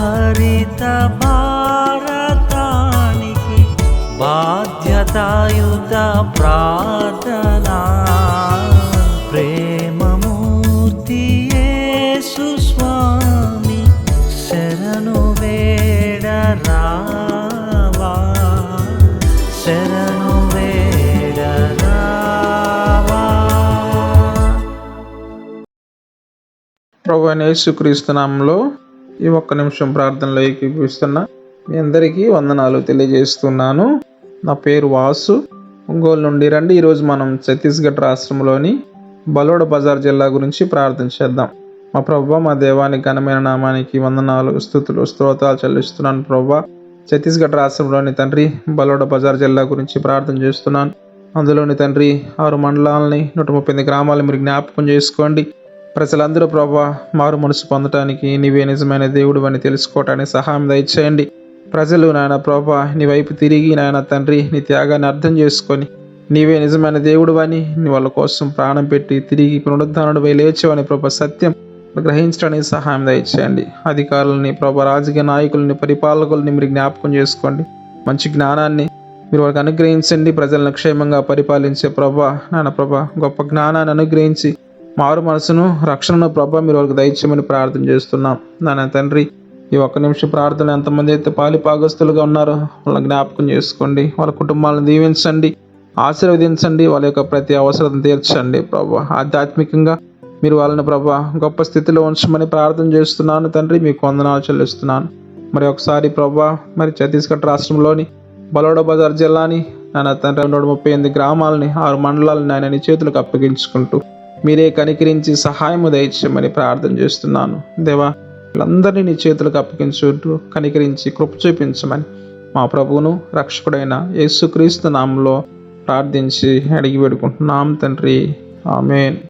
హరిత భారతానికి బాధ్యతాయుత ప్రార్థనా. ప్రేమమూర్తి స్వామి శరణు వేడరా ప్రభు యేసుక్రీస్తు నామంలో ఈ ఒక్క నిమిషం ప్రార్థనలో ఏకీపిస్తున్నా మీ అందరికీ వందనాలు తెలియజేస్తున్నాను. నా పేరు వాసు. ఒంగోలు నుండి రండి. ఈరోజు మనం ఛత్తీస్గఢ్ రాష్ట్రంలోని బలోడ బజార్ జిల్లా గురించి ప్రార్థన చేద్దాం. మా ప్రభు మా దేవానికి ఘనమైన నామానికి వందనాలు స్థుతులు స్తోత్రాలు చెల్లిస్తున్నాను ప్రభా. ఛత్తీస్గఢ్ రాష్ట్రంలోని తండ్రి బలోడ బజార్ జిల్లా గురించి ప్రార్థన చేస్తున్నాను. అందులోని తండ్రి ఆరు మండలాలని నూట ముప్పై ఎనిమిది మీరు జ్ఞాపకం చేసుకోండి. ప్రజలందరూ ప్రభా మారు మనసు పొందటానికి నీవే నిజమైన దేవుడు అని తెలుసుకోవటానికి సహాయం దయచేయండి. ప్రజలు నాయన ప్రభా నీ వైపు తిరిగి నాయన తండ్రి నీ త్యాగాన్ని అర్థం చేసుకొని నీవే నిజమైన దేవుడు అని నీ వాళ్ళ కోసం ప్రాణం పెట్టి తిరిగి పునరుద్ధానుడు లేచేవని ప్రభా సత్యం గ్రహించడానికి సహాయం దయచేయండి. అధికారులని ప్రభా రాజకీయ నాయకులని పరిపాలకులని మీరు జ్ఞాపకం చేసుకోండి. మంచి జ్ఞానాన్ని మీరు వాళ్ళకి అనుగ్రహించండి. ప్రజలను క్షేమంగా పరిపాలించే ప్రభా నాన్న ప్రభా గొప్ప జ్ఞానాన్ని అనుగ్రహించి మారు మనసును రక్షణను ప్రభ మీరు వాళ్ళకి దయచేయమని ప్రార్థన చేస్తున్నాం. నాన్న తండ్రి ఈ ఒక్క నిమిషం ప్రార్థన ఎంతమంది అయితే పాలి పాగస్తులుగా ఉన్నారో వాళ్ళని జ్ఞాపకం చేసుకోండి. వాళ్ళ కుటుంబాలను దీవించండి. ఆశీర్వదించండి. వాళ్ళ యొక్క ప్రతి అవసరం తీర్చండి ప్రభా. ఆధ్యాత్మికంగా మీరు వాళ్ళని ప్రభా గొప్ప స్థితిలో ఉంచమని ప్రార్థన చేస్తున్నాను తండ్రి. మీకు వందనాలు చెల్లిస్తున్నాను. మరి ఒకసారి ప్రభా మరి ఛత్తీస్గఢ్ రాష్ట్రంలోని బలోడ బజార్ జిల్లాని నాన్న తండ్రి రెండు ముప్పై ఎనిమిది గ్రామాలని ఆరు మండలాలని ఆయన చేతులకు అప్పగించుకుంటూ మీరే కనికరించి సహాయము దయచేయమని ప్రార్థన చేస్తున్నాను. దేవా వీళ్ళందరినీ నీ చేతులకు అప్పగించుంటూ కనికరించి కృప చూపించమని మా ప్రభువును రక్షకుడైన యేసుక్రీస్తు నామంలో ప్రార్థించి అడిగి పెడుకుంటున్నాం తండ్రి. ఆమెన్.